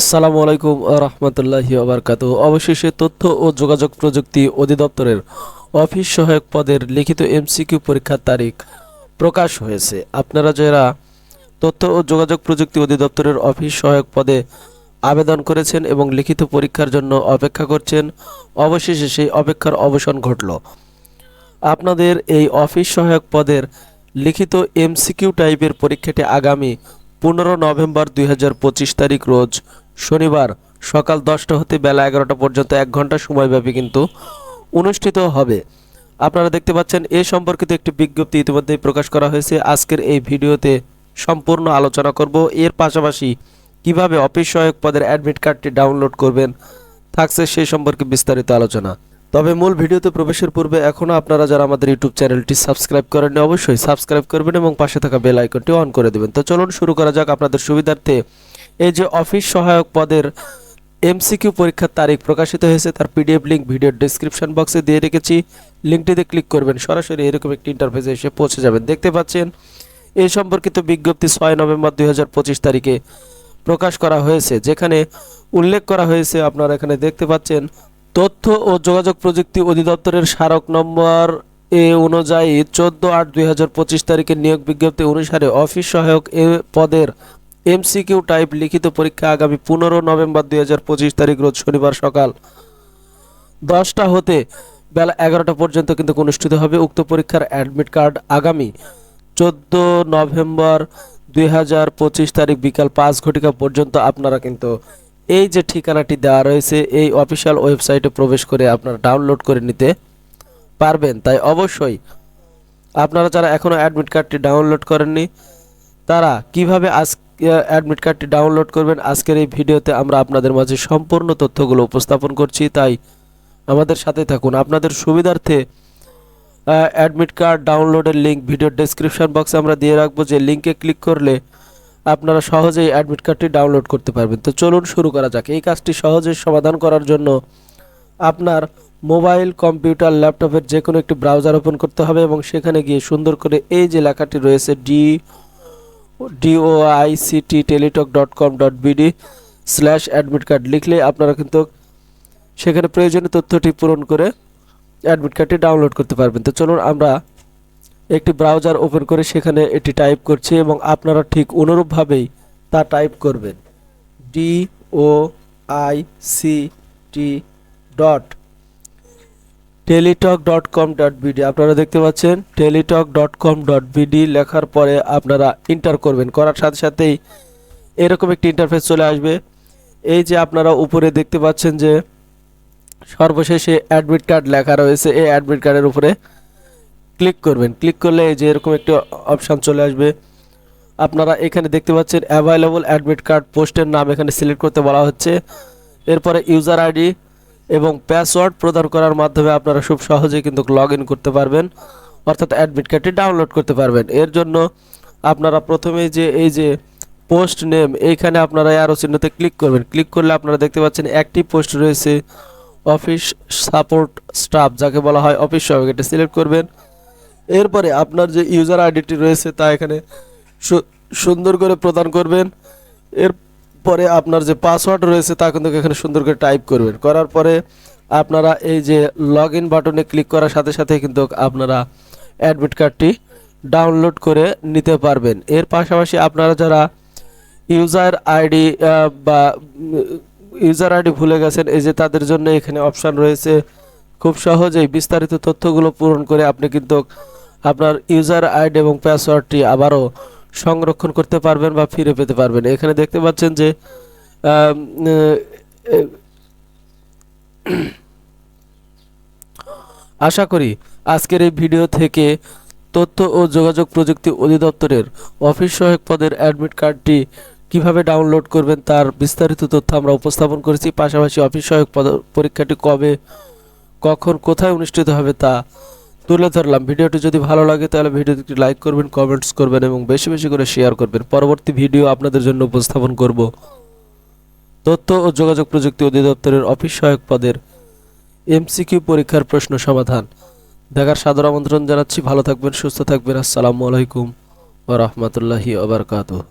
আসসালামু আলাইকুম রহমতুল্লাহি আবরকাত অবশেষে তথ্য ও যোগাযোগ প্রযুক্তি অধিদপ্তরের অফিস সহায়ক পদের লিখিত এমসিকিউ পরীক্ষার তারিখ প্রকাশ হয়েছে। আপনারা যারা তথ্য ও যোগাযোগ প্রযুক্তি অধিদপ্তরের অফিস সহায়ক পদে আবেদন করেছেন এবং লিখিত পরীক্ষার জন্য অপেক্ষা করছেন, অবশেষে সেই অপেক্ষার অবসান ঘটল। আপনাদের এই অফিস সহায়ক পদের লিখিত এমসিকিউ টাইপের পরীক্ষাটি আগামী পনেরো নভেম্বর দুই হাজার পঁচিশ তারিখ রোজ শনিবার সকাল দশটা হতে বেলা এগারোটা পর্যন্ত এক ঘণ্টা সময়ব্যাপী কিন্তু অনুষ্ঠিত হবে। আপনারা দেখতে পাচ্ছেন, এ সম্পর্কিত একটি বিজ্ঞপ্তি ইতিমধ্যেই প্রকাশ করা হয়েছে। আজকের এই ভিডিওতে সম্পূর্ণ আলোচনা করব। এর পাশাপাশি কীভাবে অফিস সহায়ক পদের অ্যাডমিট কার্ডটি ডাউনলোড করবেন, থাকছে সেই সম্পর্কে বিস্তারিত আলোচনা। তবে মূল ভিডিওতে প্রবেশের পূর্বে এখনও আপনারা যারা আমাদের ইউটিউব চ্যানেলটি সাবস্ক্রাইব করেননি, অবশ্যই সাবস্ক্রাইব করবেন এবং পাশে থাকা বেল আইকনটি অন করে দেবেন। তো চলুন শুরু করা যাক আপনাদের সুবিধার্থে। এই যে অফিস সহায়ক পদের এমসিকিউ পরীক্ষার তারিখ প্রকাশিত হয়েছে, তার পিডিএফ লিঙ্ক ভিডিওর ডেসক্রিপশন বক্সে দিয়ে রেখেছি। লিঙ্কটিতে ক্লিক করবেন, সরাসরি এরকম একটি ইন্টারফেসে এসে পৌঁছে যাবেন। দেখতে পাচ্ছেন এই সম্পর্কিত বিজ্ঞপ্তি ছয় নভেম্বর দু হাজার পঁচিশ তারিখে প্রকাশ করা হয়েছে, যেখানে উল্লেখ করা হয়েছে, আপনারা এখানে দেখতে পাচ্ছেন, তথ্য ও যোগাযোগ প্রযুক্তি অধিদপ্তরের স্মারক নম্বর এ অনুযায়ী চোদ্দ আট দুই তারিখের নিয়োগ বিজ্ঞপ্তি অনুসারে অফিস সহায়ক এ পদের এমসিকিউ টাইপ লিখিত পরীক্ষা আগামী পনেরো নভেম্বর দুই হাজার পঁচিশ তারিখ, রোজ শনিবার সকাল দশটা হতে বেলা এগারোটা পর্যন্ত কিন্তু অনুষ্ঠিত হবে। উক্ত পরীক্ষার অ্যাডমিট কার্ড আগামী চোদ্দ নভেম্বর দুই হাজার পঁচিশ তারিখ বিকাল পাঁচ ঘটিকা পর্যন্ত আপনারা কিন্তু এই যে ঠিকানাটি দেওয়া রয়েছে, এই অফিসিয়াল ওয়েবসাইটে প্রবেশ করে আপনারা ডাউনলোড করে নিতে পারবেন। তাই অবশ্যই আপনারা যারা এখনও অ্যাডমিট কার্ডটি ডাউনলোড করেননি, তারা কীভাবে আজ অ্যাডমিট কার্ডটি ডাউনলোড করবেন। আজকের এই ভিডিওতে আমরা আপনাদের মাঝে সম্পূর্ণ তথ্যগুলো উপস্থাপন করছি, তাই আমাদের সাথে থাকুন। আপনাদের সুবিধার্থে অ্যাডমিট কার্ড ডাউনলোডের লিঙ্ক ভিডিওর ডেসক্রিপশন বক্সে আমরা দিয়ে রাখব। যে লিঙ্কে ক্লিক করলে আপনারা সহজেই অ্যাডমিট কার্ডটি ডাউনলোড করতে পারবেন। তো চলুন শুরু করা যাক। এই কাজটি সহজে সমাধান করার জন্য আপনার মোবাইল কম্পিউটার ল্যাপটপের যে কোনো একটি ব্রাউজার ওপেন করতে হবে এবং সেখানে গিয়ে সুন্দর করে এই যে লেখাটি রয়েছে D DOICT Teletalk dot com dot BD slash admit card লিখলে আপনারা কিন্তু সেখানে প্রয়োজনীয় তথ্যটি পূরণ করে অ্যাডমিট কার্ডটি ডাউনলোড করতে পারবেন। তো চলুন আমরা একটি ব্রাউজার ওপেন করে সেখানে এটি টাইপ করছি এবং আপনারা ঠিক অনুরূপভাবেই তা টাইপ করবেন। D O I C T dot Teletalk dot com dot BD আপনারা দেখতে পাচ্ছেন Teletalk dot com dot BD লেখার পরে আপনারা ইন্টার করবেন। করার সাথে সাথেই এরকম একটি ইন্টারফেস চলে আসবে। এই যে আপনারা উপরে দেখতে পাচ্ছেন যে সর্বশেষে অ্যাডমিট কার্ড লেখা রয়েছে, এই অ্যাডমিট কার্ডের উপরে ক্লিক করবেন। ক্লিক করলে এই যে এরকম একটি অপশান চলে আসবে। আপনারা এখানে দেখতে পাচ্ছেন অ্যাভেলেবল অ্যাডমিট কার্ড পোস্টের নাম এখানে সিলেক্ট করতে বলা হচ্ছে। এরপরে ইউজার আইডি এবং পাসওয়ার্ড প্রদান করার মাধ্যমে আপনারা খুব সহজেই কিন্তু লগ ইন করতে পারবেন। অর্থাৎ অ্যাডমিট কার্ডটি ডাউনলোড করতে পারবেন। এর জন্য আপনারা প্রথমেই যে, এই যে পোস্ট নেম এইখানে আপনারা আরও চিহ্নতে ক্লিক করবেন। ক্লিক করলে আপনারা দেখতে পাচ্ছেন একটি পোস্ট রয়েছে অফিস সাপোর্ট স্টাফ যাকে বলা হয় অফিস সহায়ক। এটা সিলেক্ট করবেন। এরপরে আপনার যে ইউজার আইডিটি রয়েছে তা এখানে সুন্দর করে প্রদান করবেন। এরপরে আপনার যে পাসওয়ার্ড রয়েছে তা কিন্তু এখানে সুন্দর করে টাইপ করবেন। করার পরে আপনারা এই যে লগ ইন বাটনে ক্লিক করার সাথে সাথে কিন্তু আপনারা অ্যাডমিট কার্ডটি ডাউনলোড করে নিতে পারবেন। এর পাশাপাশি আপনারা যারা ইউজার আইডি বা ইউজার আইডি ভুলে গেছেন, এই যে তাদের জন্য এখানে অপশান রয়েছে। খুব সহজেই বিস্তারিত তথ্যগুলো পূরণ করে আপনি কিন্তু আপনার ইউজার আইডি এবং পাসওয়ার্ডটি আবারও সংরক্ষণ করতে পারবেন বা ফিরে পেতে পারবেন। এখানে দেখতে পাচ্ছেন যে আশা করি আজকের এই ভিডিও থেকে তথ্য ও যোগাযোগ প্রযুক্তি অধিদপ্তরের অফিস সহায়ক পদের অ্যাডমিট কার্ডটি কীভাবে ডাউনলোড করবেন তার বিস্তারিত তথ্য আমরা উপস্থাপন করেছি। পাশাপাশি অফিস সহায়ক পদ, পরীক্ষাটি কবে, কখন, কোথায় অনুষ্ঠিত হবে তা তুলে ধরলাম। ভিডিওটি যদি ভালো লাগে তাহলে ভিডিওটি লাইক করবেন, কমেন্টস করবেন এবং বেশি বেশি করে শেয়ার করবেন। পরবর্তী ভিডিও আপনাদের জন্য উপস্থাপন করব। তথ্য ও যোগাযোগ প্রযুক্তি অধিদপ্তরের অফিস সহায়ক পদের এমসিকিউ পরীক্ষার প্রশ্ন সমাধান। দেখার সাদর আমন্ত্রণ জানাচ্ছি। ভালো থাকবেন, সুস্থ থাকবেন। আসসালামু আলাইকুম ওয়া রাহমাতুল্লাহি ওয়া বারাকাতুহু।